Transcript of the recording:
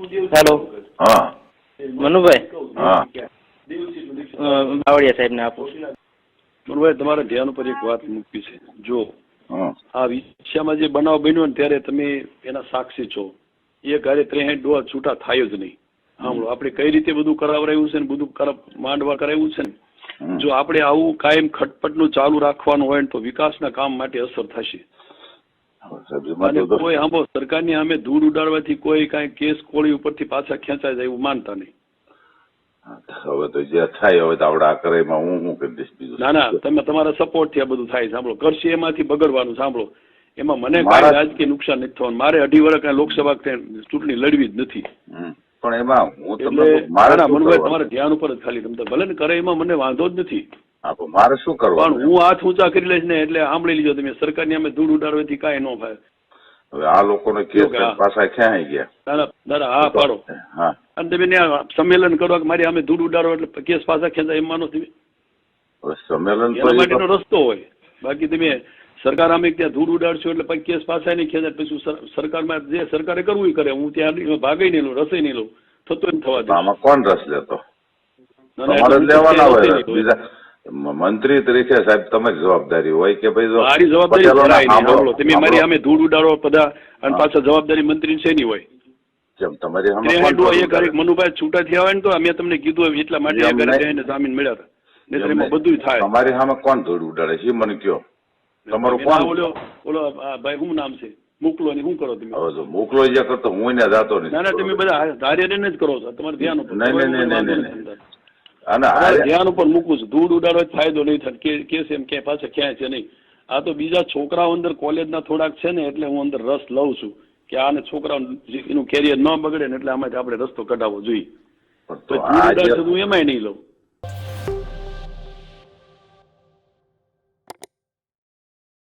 Hello હા. મનુભાઈ? હા. બાવળિયા સાહેબ ને આપો. મનુભાઈ તમારા ધ્યાન ઉપર એક વાત મૂકી છે. જો આ વિષયમાં જે બનાવ બન્યો ને ત્યારે તમે એના સાક્ષી છો. એ ઘરે ત્રેસઠ ડોઝ છૂટા થાય જ નહીં. સાંભળો આપણે કઈ રીતે બધું કરાવરાયું છે ને બધું માંડવા કરાવ્યું છે ને? જો આપણે આવું કાયમ ખટપટનું ચાલુ રાખવાનું હોય ને તો વિકાસના કામ માટે અસર થશે. કોઈ આંબો સરકારની સામે ધૂળ ઉડાડવાથી કોઈ કાંઈ કેસ કોળી ઉપરથી પાછા ખેંચાય જાય એવું માનતા નહીં. હવે તો જે થાય હવે તો આપણે આ કરે એમાં હું શું કરી દઈશ બીજું? ના ના તમે તમારા સપોર્ટથી આ બધું થાય સાંભળો. કરશે એમાંથી બગડવાનું સાંભળો. એમાં મને કાંઈ રાજકીય નુકસાન નથી થવાનું. મારે અઢી વર્ષ કાંઈ લોકસભા ચૂંટણી લડવી જ નથી. પણ એમાં હું તમને મારા મનભાઈ તમારા ધ્યાન ઉપર જ ખાલી તમે ભલે ને કરે એમાં મને વાંધો જ નથી. મારે શું પણ કરવાનું હું હાથ ઊંચા કરી લઈશ ને એટલે સાંભળી લીજો તમે. સરકારની અમે ધૂળ ઉડાડવાથી કાંઈ ન થાય. હવે આ લોકોને કેસ પાછા ક્યાં ગયા? દાદા હા પાડો. હા. અને તમે સંમેલન કરો કે મારી અમે ધૂળ ઉડાડો એટલે કેસ પાછા ખેંચાય એમ માનો તમે? સંમેલન માટેનો રસ્તો હોય. બાકી તમે સરકાર અમે ત્યાં ધૂળ ઉડાડશો એટલે પછી કેસ પાછા નહીં ખેંચાય. પછી સર- સરકારમાં જે સરકારે કરવું એ કરે. હું ત્યાં ભાગી નહીં લઉં રસોઈ નહીં લઉં. થતો એમ થવા દે. આમાં કોણ રસ લેતો? તમારે લેવાના હોય. બીજા મંત્રી તરીકે સાહેબ તમે જવાબદારી હોય કે ભાઈ મારી જવાબદારી જરાય નહીં સાંભળો, સાંભળો તમે મારી. સામે ધૂળ ઉડાડો બધા અને પાછા જવાબદારી મંત્રી શેની હોય? જેમ તમારી સામે ત્રેસઠ કોણ ડો એક જવાબદારી? મનુભાઈ છૂટા થયા હોય ને તો અમે તમને કીધું હોય એટલા માટે એમ ઘરે જઈને જામીન મળ્યા હતા. નહીંતર એમાં બધું થાય. તમારી સામે કોણ ધૂળ ઉડાડે છે? એ મને કયો. તમારું કોણ? ઓલો ઓલો આ ભાઈ શું નામ છે? મોકલો ને શું કરો તમે? હવે જો મોકલો જે કરતો હું એને જાતો નથી. ના ના તમે બધા ધાર્ય જ કરો છો. તમારે ધ્યાન ઉપર નહીં, નહીં, નહીં, નહીં, નહીં. ધ્યાન ઉપર મૂકું છું ધૂળ ઉડાડવા ફાયદો નહીં થાય કે કેસ એમ ક્યાંય પાછા ક્યાંય છે નહીં. આ તો બીજા છોકરાઓ અંદર કોલેજના થોડાક છે ને એટલે હું અંદર રસ લઉં છું કે આને છોકરાઓ એનું કેરિયર ન બગડે ને એટલે આમાંથી આપણે રસ્તો કઢાવવો જોઈએ. તો તો ધૂળ ઉડાડશે તો હું એમાંય નહીં લઉં.